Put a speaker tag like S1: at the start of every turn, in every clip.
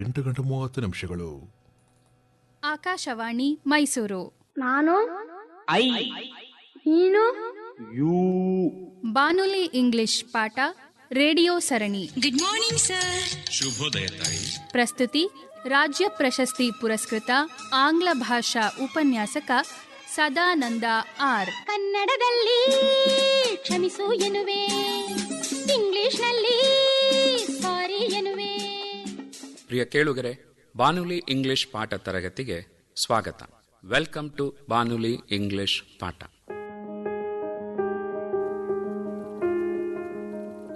S1: ಎಂಟು ಗಂಟೆ ಮೂವತ್ತು ನಿಮಿಷಗಳು.
S2: ಆಕಾಶವಾಣಿ ಮೈಸೂರು.
S3: ನಾನು?
S4: ಐ.
S3: ನೀನು?
S4: ಯು.
S2: ಬಾನುಲಿ ಇಂಗ್ಲಿಷ್ ಪಾಠ ರೇಡಿಯೋ ಸರಣಿ.
S5: ಗುಡ್ ಮಾರ್ನಿಂಗ್ ಸರ್
S6: ಶುಭೋದಯ ತಾಯಿ.
S2: ಪ್ರಸ್ತುತಿ ರಾಜ್ಯ ಪ್ರಶಸ್ತಿ ಪುರಸ್ಕೃತ ಆಂಗ್ಲ ಭಾಷಾ ಉಪನ್ಯಾಸಕ ಸದಾನಂದ ಆರ್.
S3: ಕನ್ನಡದಲ್ಲಿ ಕ್ಷಮಿಸು ಎನ್ನುವೆ. ಇಂಗ್ಲಿಷ್ನಲ್ಲಿ
S7: ಪ್ರಿಯ ಕೇಳುಗರೆ, ಬಾನುಲಿ ಇಂಗ್ಲಿಷ್ ಪಾಠ ತರಗತಿಗೆ ಸ್ವಾಗತ. ವೆಲ್ಕಮ್ ಟು ಬಾನುಲಿ ಇಂಗ್ಲಿಷ್ ಪಾಠ.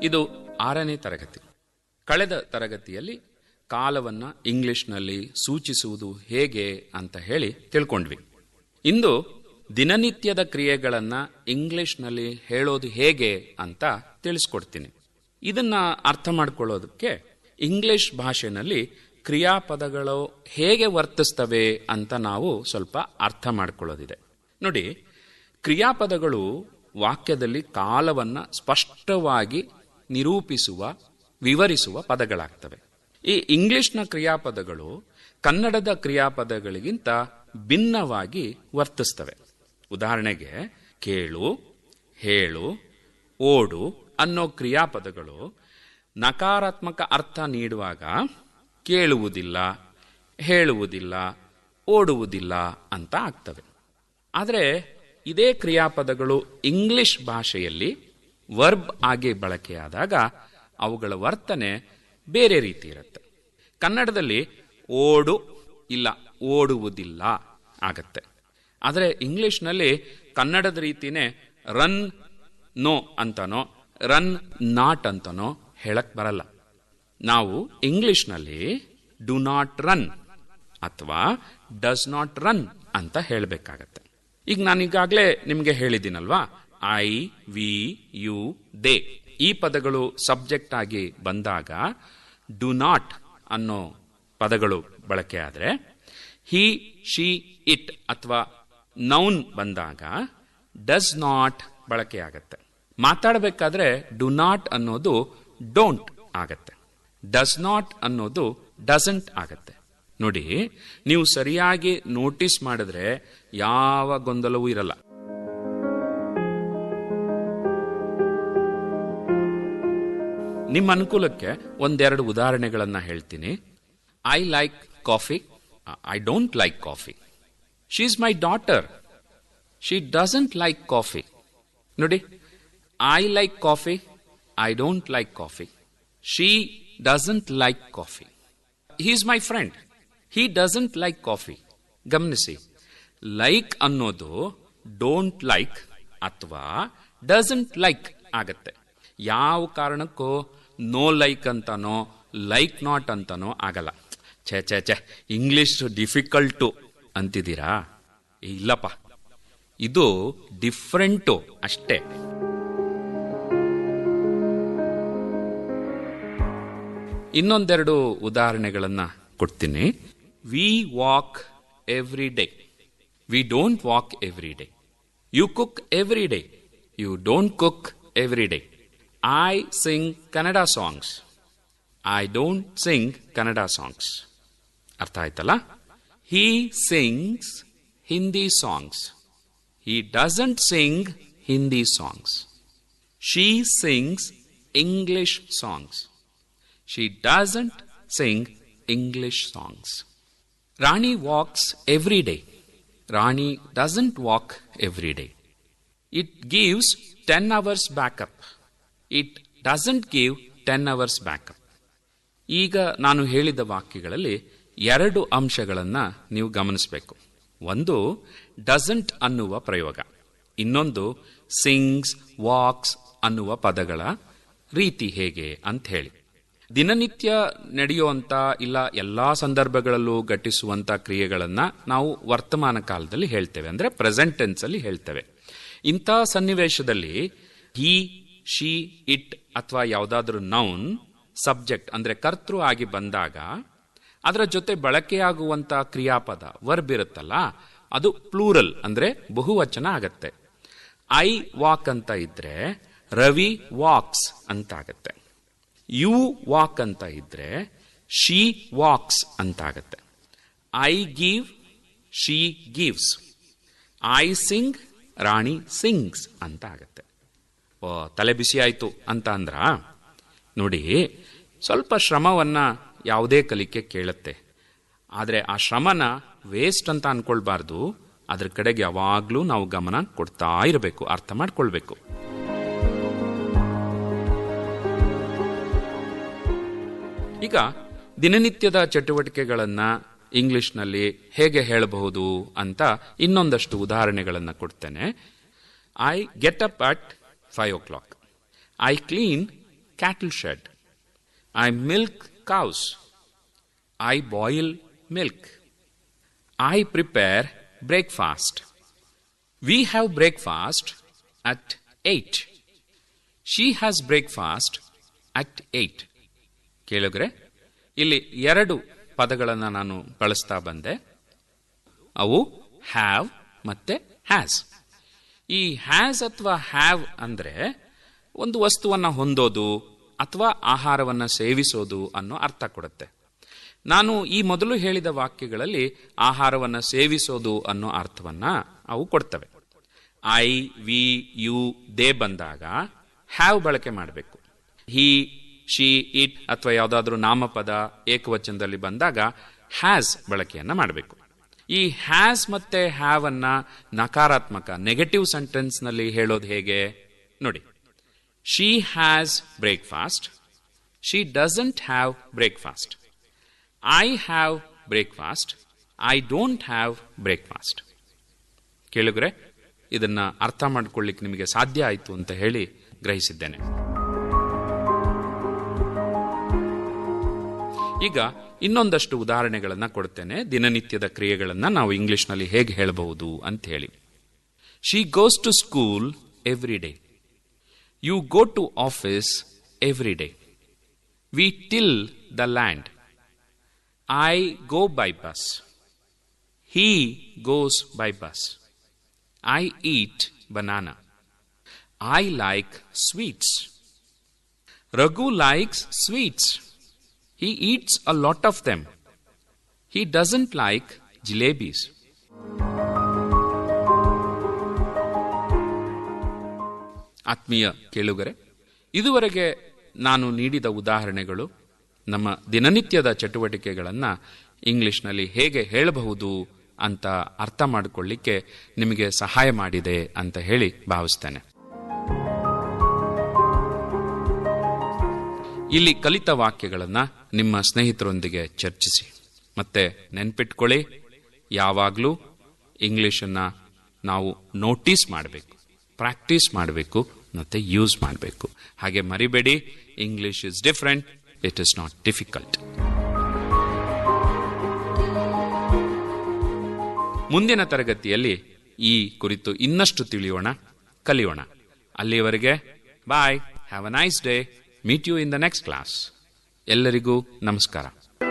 S7: ಇದು ಆರನೇ ತರಗತಿ. ಕಳೆದ ತರಗತಿಯಲ್ಲಿ ಕಾಲವನ್ನ ಇಂಗ್ಲಿಷ್ನಲ್ಲಿ ಸೂಚಿಸುವುದು ಹೇಗೆ ಅಂತ ಹೇಳಿ ತಿಳ್ಕೊಂಡ್ವಿ. ಇಂದು ದಿನನಿತ್ಯದ ಕ್ರಿಯೆಗಳನ್ನ ಇಂಗ್ಲಿಷ್ನಲ್ಲಿ ಹೇಳೋದು ಹೇಗೆ ಅಂತ ತಿಳಿಸ್ಕೊಡ್ತೀನಿ. ಇದನ್ನ ಅರ್ಥ ಮಾಡ್ಕೊಳ್ಳೋದಕ್ಕೆ ಇಂಗ್ಲಿಷ್ ಭಾಷೆನಲ್ಲಿ ಕ್ರಿಯಾಪದಗಳು ಹೇಗೆ ವರ್ತಿಸ್ತವೆ ಅಂತ ನಾವು ಸ್ವಲ್ಪ ಅರ್ಥ ಮಾಡ್ಕೊಳ್ಳೋದಿದೆ. ನೋಡಿ, ಕ್ರಿಯಾಪದಗಳು ವಾಕ್ಯದಲ್ಲಿ ಕಾಲವನ್ನು ಸ್ಪಷ್ಟವಾಗಿ ನಿರೂಪಿಸುವ, ವಿವರಿಸುವ ಪದಗಳಾಗ್ತವೆ. ಈ ಇಂಗ್ಲಿಷ್ನ ಕ್ರಿಯಾಪದಗಳು ಕನ್ನಡದ ಕ್ರಿಯಾಪದಗಳಿಗಿಂತ ಭಿನ್ನವಾಗಿ ವರ್ತಿಸ್ತವೆ. ಉದಾಹರಣೆಗೆ, ಕೇಳು, ಹೇಳು, ಓಡು ಅನ್ನೋ ಕ್ರಿಯಾಪದಗಳು ನಕಾರಾತ್ಮಕ ಅರ್ಥ ನೀಡುವಾಗ ಕೇಳುವುದಿಲ್ಲ, ಹೇಳುವುದಿಲ್ಲ, ಓಡುವುದಿಲ್ಲ ಅಂತ ಆಗ್ತವೆ ಆದರೆ ಇದೇ ಕ್ರಿಯಾಪದಗಳು ಇಂಗ್ಲಿಷ್ ಭಾಷೆಯಲ್ಲಿ ವರ್ಬ್ ಆಗಿ ಬಳಕೆಯಾದಾಗ ಅವುಗಳ ವರ್ತನೆ ಬೇರೆ ರೀತಿ ಇರುತ್ತೆ. ಕನ್ನಡದಲ್ಲಿ ಓಡು ಇಲ್ಲ ಓಡುವುದಿಲ್ಲ ಆಗತ್ತೆ. ಆದರೆ ಇಂಗ್ಲಿಷ್ನಲ್ಲಿ ಕನ್ನಡದ ರೀತಿನೇ ರನ್ ನೋ ಅಂತನೋ ರನ್ ನಾಟ್ ಅಂತನೋ ಹೇಳಕ್ ಬರಲ್ಲ. ನಾವು ಇಂಗ್ಲಿಷ್ನಲ್ಲಿ ಡು ನಾಟ್ ರನ್ ಅಥವಾ ಡಸ್ ನಾಟ್ ರನ್ ಅಂತ ಹೇಳಬೇಕಾಗತ್ತೆ. ಈಗ ನಾನು ಈಗಾಗಲೇ ನಿಮಗೆ ಹೇಳಿದ್ದೀನಲ್ವಾ? ಐ ವಿ ಯು ದೇ ಈ ಪದಗಳು ಸಬ್ಜೆಕ್ಟ್ ಆಗಿ ಬಂದಾಗ ಡು ನಾಟ್ ಅನ್ನೋ ಪದಗಳು ಬಳಕೆಯಾದರೆ ಹಿ ಶಿ ಇಟ್ ಅಥವಾ ನೌನ್ ಬಂದಾಗ ಡಸ್ ನಾಟ್ ಬಳಕೆಯಾಗತ್ತೆ ಮಾತಾಡಬೇಕಾದ್ರೆ ಡು ನಾಟ್ ಅನ್ನೋದು ಡೋಂಟ್ ಆಗತ್ತೆ. ಡಸ್ ನಾಟ್ ಅನ್ನೋದು ಡಸಂಟ್ ಆಗತ್ತೆ. ನೋಡಿ, ನೀವು ಸರಿಯಾಗಿ ನೋಟಿಸ್ ಮಾಡಿದ್ರೆ ಯಾವ ಗೊಂದಲವೂ ಇರಲ್ಲ. ನಿಮ್ಮ ಅನುಕೂಲಕ್ಕೆ ಒಂದೆರಡು ಉದಾಹರಣೆಗಳನ್ನ ಹೇಳ್ತೀನಿ. I like coffee I don't like coffee she is my daughter she doesn't like coffee ನೋಡಿ I like coffee I don't like coffee She doesn't like coffee he is my friend he doesn't like coffee ಗಮನಿಸಿ. Like ಅನ್ನೋದು don't like ಅಥವಾ doesn't like ಆಗತ್ತೆ. ಯಾವ ಕಾರಣಕ್ಕೂ no like ಅಂತಾನೋ like not ಅಂತಾನೋ ಆಗಲ್ಲ. ಛೇ ಛೇ ಛೇ ಇಂಗ್ಲಿಷ್ ಡಿಫಿಕಲ್ಟು ಅಂತಿದ್ದೀರಾ? ಇಲ್ಲಪ್ಪ. ಇದು ಡಿಫ್ರೆಂಟು ಅಷ್ಟೇ. ಇನ್ನೊಂದೆರಡು ಉದಾಹರಣೆಗಳನ್ನು ಕೊಡ್ತೀನಿ. We walk every day we don't walk every day you cook every day you don't cook every day I sing Kannada songs I don't sing Kannada songs ಅರ್ಥ ಆಯ್ತಲ್ಲ? He sings Hindi songs he doesn't sing Hindi songs she sings English songs she doesn't sing English songs Rani walks every day Rani doesn't walk every day it gives ten hours backup. It doesn't give ten hours backup ಈಗ ನಾನು ಹೇಳಿದ ವಾಕ್ಯಗಳಲ್ಲಿ ಎರಡು ಅಂಶಗಳನ್ನು ನೀವು ಗಮನಿಸಬೇಕು. ಒಂದು doesn't ಅನ್ನುವ ಪ್ರಯೋಗ. ಇನ್ನೊಂದು ಸಿಂಗ್ಸ್ ವಾಕ್ಸ್ ಅನ್ನುವ ಪದಗಳ ರೀತಿ ಹೇಗೆ ಅಂತ ಹೇಳಿ. ದಿನನಿತ್ಯ ನಡೆಯುವಂತ ಇಲ್ಲ ಎಲ್ಲಾ ಸಂದರ್ಭಗಳಲ್ಲೂ ಘಟಿಸುವಂತ ಕ್ರಿಯೆಗಳನ್ನು ನಾವು ವರ್ತಮಾನ ಕಾಲದಲ್ಲಿ ಹೇಳ್ತೇವೆ, ಅಂದ್ರೆ ಪ್ರೆಸೆಂಟ್ ಟೆನ್ಸ್ ಅಲ್ಲಿ ಹೇಳ್ತೇವೆ. ಇಂಥ ಸನ್ನಿವೇಶದಲ್ಲಿ ಹಿ ಶಿ ಇಟ್ ಅಥವಾ ಯಾವುದಾದ್ರೂ ನೌನ್ ಸಬ್ಜೆಕ್ಟ್ ಅಂದ್ರೆ ಕರ್ತೃ ಆಗಿ ಬಂದಾಗ ಅದರ ಜೊತೆ ಬಳಕೆಯಾಗುವಂಥ ಕ್ರಿಯಾಪದ ವರ್ಬ್ ಇರುತ್ತಲ್ಲ, ಅದು ಪ್ಲೂರಲ್ ಅಂದ್ರೆ ಬಹುವಚನ ಆಗತ್ತೆ. ಐ ವಾಕ್ ಅಂತ ಇದ್ರೆ ರವಿ ವಾಕ್ಸ್ ಅಂತ ಆಗತ್ತೆ ಯು ವಾಕ್ ಅಂತ ಇದ್ರೆ, she walks ಅಂತಾಗತ್ತೆ. I give, she gives. I sing, Rani sings ಅಂತ ಆಗತ್ತೆ ಓ, ತಲೆ ಬಿಸಿ ಆಯಿತು ಅಂತ ಅಂದ್ರ, ನೋಡಿ, ಸ್ವಲ್ಪ ಶ್ರಮವನ್ನ ಯಾವುದೇ ಕಲಿಕೆ ಕೇಳುತ್ತೆ. ಆದರೆ ಆ ಶ್ರಮನ ವೇಸ್ಟ್ ಅಂತ ಅನ್ಕೊಳ್ಬಾರ್ದು. ಅದ್ರ ಕಡೆಗೆ ಯಾವಾಗಲೂ ನಾವು ಗಮನ ಕೊಡ್ತಾ ಇರಬೇಕು, ಅರ್ಥ ಮಾಡ್ಕೊಳ್ಬೇಕು. ಈಗ ದಿನನಿತ್ಯದ ಚಟುವಟಿಕೆಗಳನ್ನು ಇಂಗ್ಲಿಷ್ನಲ್ಲಿ ಹೇಗೆ ಹೇಳಬಹುದು ಅಂತ ಇನ್ನೊಂದಷ್ಟು ಉದಾಹರಣೆಗಳನ್ನು ಕೊಡ್ತೇನೆ. I get up at five o'clock I clean cattle shed I milk cows I boil milk I prepare breakfast we have breakfast at eight she has breakfast at eight ಕೇಳಿದ್ರೆ, ಇಲ್ಲಿ ಎರಡು ಪದಗಳನ್ನು ನಾನು ಬಳಸ್ತಾ ಬಂದೆ. ಅವು ಹ್ಯಾವ್ ಮತ್ತೆ ಹ್ಯಾಸ್ ಈ ಹ್ಯಾಸ್ ಅಥವಾ ಹ್ಯಾವ್ ಅಂದರೆ ಒಂದು ವಸ್ತುವನ್ನು ಹೊಂದೋದು ಅಥವಾ ಆಹಾರವನ್ನು ಸೇವಿಸೋದು ಅನ್ನೋ ಅರ್ಥ ಕೊಡುತ್ತೆ. ನಾನು ಈ ಮೊದಲು ಹೇಳಿದ ವಾಕ್ಯಗಳಲ್ಲಿ ಆಹಾರವನ್ನು ಸೇವಿಸೋದು ಅನ್ನೋ ಅರ್ಥವನ್ನ ಅವು ಕೊಡ್ತವೆ. ಐ ವಿ ಯು ದೇ ಬಂದಾಗ ಹ್ಯಾವ್ ಬಳಕೆ ಮಾಡಬೇಕು. ಹಿ ಶಿ ಇಟ್ ಅಥವಾ ಯಾವುದಾದ್ರೂ ನಾಮಪದ ಏಕವಚನದಲ್ಲಿ ಬಂದಾಗ ಹ್ಯಾಸ್ ಬಳಕೆಯನ್ನು ಮಾಡಬೇಕು. ಈ ಹ್ಯಾಸ್ ಮತ್ತೆ ಹ್ಯಾವ್ ಅನ್ನ ನಕಾರಾತ್ಮಕ, ನೆಗೆಟಿವ್ ಸೆಂಟೆನ್ಸ್ನಲ್ಲಿ ಹೇಳೋದು ಹೇಗೆ? ನೋಡಿ. She has breakfast. She doesn't have breakfast. I have breakfast. I don't have breakfast. ಕೇಳಿದ್ರೆ ಇದನ್ನ ಅರ್ಥ ಮಾಡ್ಕೊಳ್ಳಿಕ್ಕೆ ನಿಮಗೆ ಸಾಧ್ಯ ಆಯಿತು ಅಂತ ಹೇಳಿ ಗ್ರಹಿಸಿದ್ದೇನೆ. ಈಗ ಇನ್ನೊಂದಷ್ಟು ಉದಾಹರಣೆಗಳನ್ನು ಕೊಡ್ತೇನೆ. ದಿನನಿತ್ಯದ ಕ್ರಿಯೆಗಳನ್ನು ನಾವು ಇಂಗ್ಲಿಷ್ನಲ್ಲಿ ಹೇಗೆ ಹೇಳಬಹುದು ಅಂತ ಹೇಳಿ. She goes to school every day you go to office every day we till the land I go by bus he goes by bus I eat banana I like sweets Raghu likes sweets He eats a lot of them. He doesn't like jalebis. ಆತ್ಮೀಯ ಕೇಳುಗರೆ, ಇದುವರೆಗೆ ನಾನು ನೀಡಿದ ಉದಾಹರಣೆಗಳು ನಮ್ಮ ದಿನನಿತ್ಯದ ಚಟುವಟಿಕೆಗಳನ್ನು ಇಂಗ್ಲಿಷ್ನಲ್ಲಿ ಹೇಗೆ ಹೇಳಬಹುದು ಅಂತ ಅರ್ಥ ಮಾಡಿಕೊಳ್ಳಿಕ್ಕೆ ನಿಮಗೆ ಸಹಾಯ ಮಾಡಿದೆ ಅಂತ ಹೇಳಿ ಭಾವಿಸ್ತೇನೆ ಇಲ್ಲಿ ಕಲಿತ ವಾಕ್ಯಗಳನ್ನು ನಿಮ್ಮ ಸ್ನೇಹಿತರೊಂದಿಗೆ ಚರ್ಚಿಸಿ. ಮತ್ತೆ ನೆನ್ಪಿಟ್ಕೊಳ್ಳಿ, ಯಾವಾಗಲೂ ಇಂಗ್ಲಿಷನ್ನ ನಾವು ನೋಟಿಸ್ ಮಾಡಬೇಕು, ಪ್ರಾಕ್ಟೀಸ್ ಮಾಡಬೇಕು, ಮತ್ತೆ ಯೂಸ್ ಮಾಡಬೇಕು. ಹಾಗೆ ಮರಿಬೇಡಿ, English is different, it is not difficult. ಮುಂದಿನ ತರಗತಿಯಲ್ಲಿ ಈ ಕುರಿತು ಇನ್ನಷ್ಟು ತಿಳಿಯೋಣ, ಕಲಿಯೋಣ. ಅಲ್ಲಿಯವರೆಗೆ bye have a nice day meet you in the next class ಎಲ್ಲರಿಗೂ ನಮಸ್ಕಾರ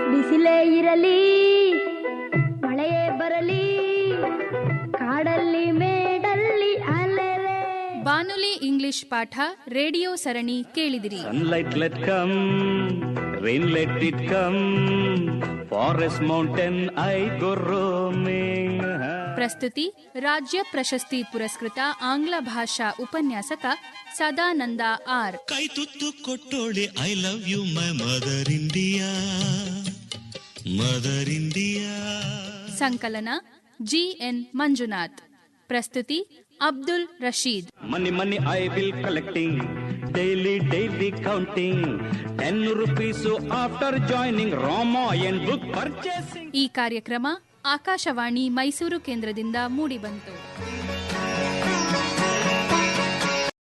S3: ಬಿಸಿಲೇ ಇರಲಿ ಮಳೆಯೇ ಬರಲಿ ಕಾಡಲ್ಲಿ ಮೇಡಲ್ಲಿ ಅಲೆರೆ
S2: ಬಾನುಲಿ ಇಂಗ್ಲಿಷ್ ಪಾಠ ರೇಡಿಯೋ ಸರಣಿ ಕೇಳಿದಿರಿ
S1: Sunlight let come, rain let it come. Forest mountain I go roaming.
S2: ಪ್ರಸ್ತುತಿ ರಾಜ್ಯ ಪ್ರಶಸ್ತಿ ಪುರಸ್ಕೃತ ಆಂಗ್ಲ ಭಾಷಾ ಉಪನ್ಯಾಸಕ ಸದಾನಂದ ಆರ್
S4: ಕೈ ತುತ್ತು ಕೊಟ್ಟೋಳೆ I love you my mother India mother India
S2: ಸಂಕಲನ ಜಿ ಎನ್ ಮಂಜುನಾಥ್ ಪ್ರಸ್ತುತಿ Abdul Rasheed
S1: Money, money I will collecting. Daily, daily counting. Ten rupees after joining Rama and book purchasing.
S2: ಈ ಕಾರ್ಯಕ್ರಮ ಆಕಾಶವಾಣಿ ಮೈಸೂರು ಕೇಂದ್ರದಿಂದ ಮೂಡಿಬಂತು.